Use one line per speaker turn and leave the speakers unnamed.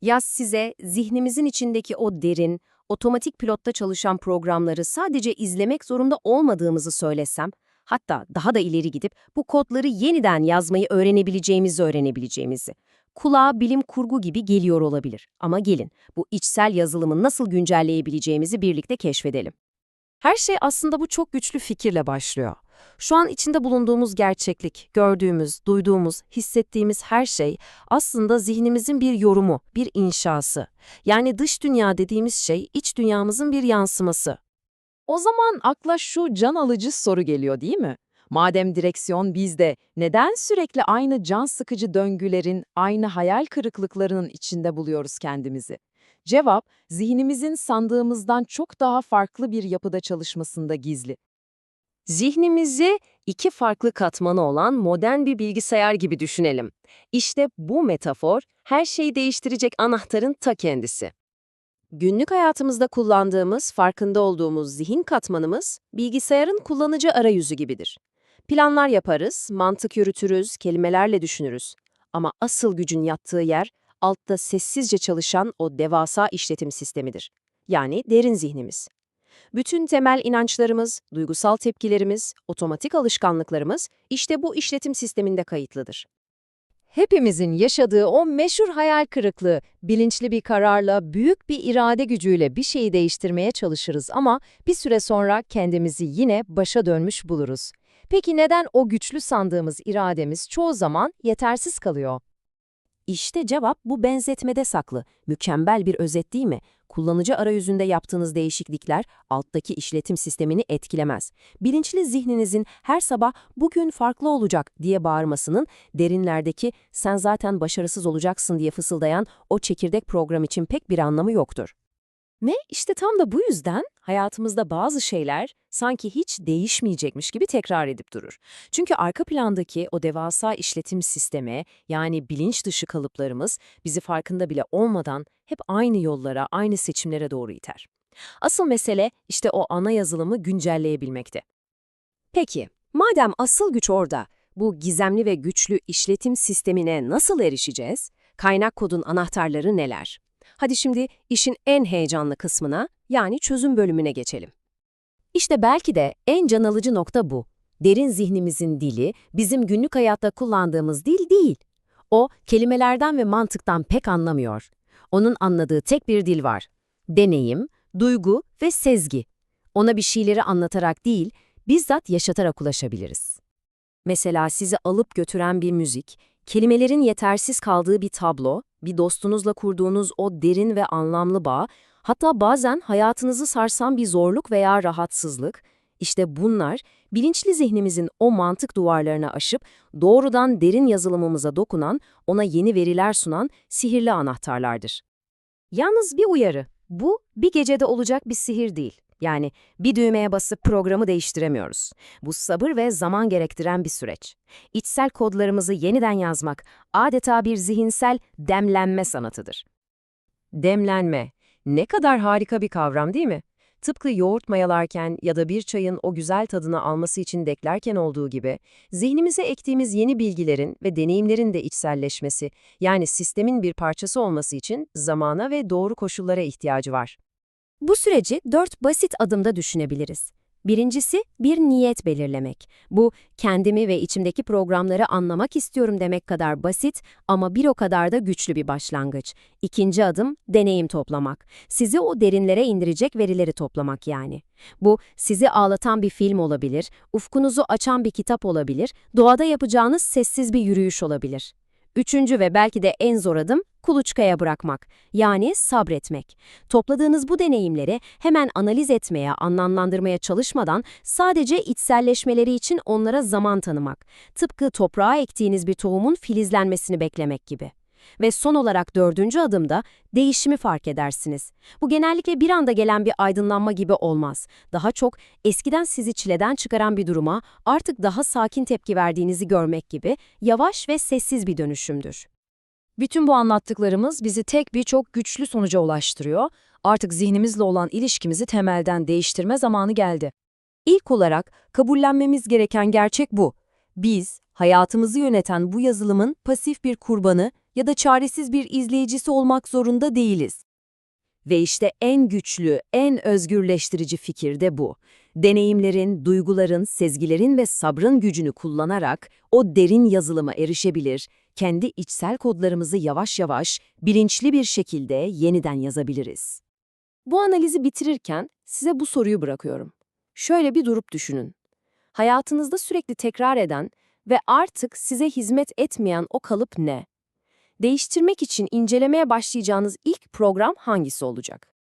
Yaz size zihnimizin içindeki o derin, otomatik pilotta çalışan programları sadece izlemek zorunda olmadığımızı söylesem, hatta daha da ileri gidip bu kodları yeniden yazmayı öğrenebileceğimizi öğrenebileceğimizi. Kulağa bilim kurgu gibi geliyor olabilir. Ama gelin, bu içsel yazılımı nasıl güncelleyebileceğimizi birlikte keşfedelim.
Her şey aslında bu çok güçlü fikirle başlıyor. Şu an içinde bulunduğumuz gerçeklik, gördüğümüz, duyduğumuz, hissettiğimiz her şey aslında zihnimizin bir yorumu, bir inşası. Yani dış dünya dediğimiz şey iç dünyamızın bir yansıması.
O zaman akla şu can alıcı soru geliyor değil mi? Madem direksiyon bizde, neden sürekli aynı can sıkıcı döngülerin, aynı hayal kırıklıklarının içinde buluyoruz kendimizi? Cevap, zihnimizin sandığımızdan çok daha farklı bir yapıda çalışmasında gizli.
Zihnimizi iki farklı katmanı olan modern bir bilgisayar gibi düşünelim. İşte bu metafor her şeyi değiştirecek anahtarın ta kendisi. Günlük hayatımızda kullandığımız, farkında olduğumuz zihin katmanımız bilgisayarın kullanıcı arayüzü gibidir. Planlar yaparız, mantık yürütürüz, kelimelerle düşünürüz. Ama asıl gücün yattığı yer altta sessizce çalışan o devasa işletim sistemidir. Yani derin zihnimiz. Bütün temel inançlarımız, duygusal tepkilerimiz, otomatik alışkanlıklarımız işte bu işletim sisteminde kayıtlıdır.
Hepimizin yaşadığı o meşhur hayal kırıklığı, bilinçli bir kararla, büyük bir irade gücüyle bir şeyi değiştirmeye çalışırız ama bir süre sonra kendimizi yine başa dönmüş buluruz. Peki neden o güçlü sandığımız irademiz çoğu zaman yetersiz kalıyor?
İşte cevap bu benzetmede saklı. Mükemmel bir özet değil mi? Kullanıcı arayüzünde yaptığınız değişiklikler alttaki işletim sistemini etkilemez. Bilinçli zihninizin her sabah bugün farklı olacak diye bağırmasının derinlerdeki sen zaten başarısız olacaksın diye fısıldayan o çekirdek program için pek bir anlamı yoktur. Ve işte tam da bu yüzden hayatımızda bazı şeyler sanki hiç değişmeyecekmiş gibi tekrar edip durur. Çünkü arka plandaki o devasa işletim sistemi yani bilinç dışı kalıplarımız bizi farkında bile olmadan hep aynı yollara, aynı seçimlere doğru iter. Asıl mesele işte o ana yazılımı güncelleyebilmekte. Peki, madem asıl güç orada, bu gizemli ve güçlü işletim sistemine nasıl erişeceğiz? Kaynak kodun anahtarları neler? Hadi şimdi işin en heyecanlı kısmına, yani çözüm bölümüne geçelim. İşte belki de en can alıcı nokta bu. Derin zihnimizin dili, bizim günlük hayatta kullandığımız dil değil. O, kelimelerden ve mantıktan pek anlamıyor. Onun anladığı tek bir dil var. Deneyim, duygu ve sezgi. Ona bir şeyleri anlatarak değil, bizzat yaşatarak ulaşabiliriz. Mesela sizi alıp götüren bir müzik, kelimelerin yetersiz kaldığı bir tablo, bir dostunuzla kurduğunuz o derin ve anlamlı bağ, hatta bazen hayatınızı sarsan bir zorluk veya rahatsızlık, işte bunlar bilinçli zihnimizin o mantık duvarlarına aşıp doğrudan derin yazılımımıza dokunan, ona yeni veriler sunan sihirli anahtarlardır. Yalnız bir uyarı, bu bir gecede olacak bir sihir değil. Yani bir düğmeye basıp programı değiştiremiyoruz. Bu sabır ve zaman gerektiren bir süreç. İçsel kodlarımızı yeniden yazmak adeta bir zihinsel demlenme sanatıdır. Demlenme. Ne kadar harika bir kavram değil mi? Tıpkı yoğurt mayalarken ya da bir çayın o güzel tadını alması için beklerken olduğu gibi, zihnimize ektiğimiz yeni bilgilerin ve deneyimlerin de içselleşmesi, yani sistemin bir parçası olması için zamana ve doğru koşullara ihtiyacı var. Bu süreci dört basit adımda düşünebiliriz. Birincisi, bir niyet belirlemek. Bu, kendimi ve içimdeki programları anlamak istiyorum demek kadar basit ama bir o kadar da güçlü bir başlangıç. İkinci adım, deneyim toplamak. Sizi o derinlere indirecek verileri toplamak yani. Bu, sizi ağlatan bir film olabilir, ufkunuzu açan bir kitap olabilir, doğada yapacağınız sessiz bir yürüyüş olabilir. Üçüncü ve belki de en zor adım, kuluçkaya bırakmak, yani sabretmek. Topladığınız bu deneyimleri hemen analiz etmeye, anlamlandırmaya çalışmadan sadece içselleşmeleri için onlara zaman tanımak. Tıpkı toprağa ektiğiniz bir tohumun filizlenmesini beklemek gibi. Ve son olarak dördüncü adımda değişimi fark edersiniz. Bu genellikle bir anda gelen bir aydınlanma gibi olmaz. Daha çok eskiden sizi çileden çıkaran bir duruma artık daha sakin tepki verdiğinizi görmek gibi yavaş ve sessiz bir dönüşümdür.
Bütün bu anlattıklarımız bizi tek bir çok güçlü sonuca ulaştırıyor. Artık zihnimizle olan ilişkimizi temelden değiştirme zamanı geldi. İlk olarak kabullenmemiz gereken gerçek bu.
Biz, hayatımızı yöneten bu yazılımın pasif bir kurbanı ya da çaresiz bir izleyicisi olmak zorunda değiliz. Ve işte en güçlü, en özgürleştirici fikir de bu. Deneyimlerin, duyguların, sezgilerin ve sabrın gücünü kullanarak o derin yazılıma erişebilir, kendi içsel kodlarımızı yavaş yavaş, bilinçli bir şekilde yeniden yazabiliriz. Bu analizi bitirirken size bu soruyu bırakıyorum. Şöyle bir durup düşünün. Hayatınızda sürekli tekrar eden ve artık size hizmet etmeyen o kalıp ne? Değiştirmek için incelemeye başlayacağınız ilk program hangisi olacak?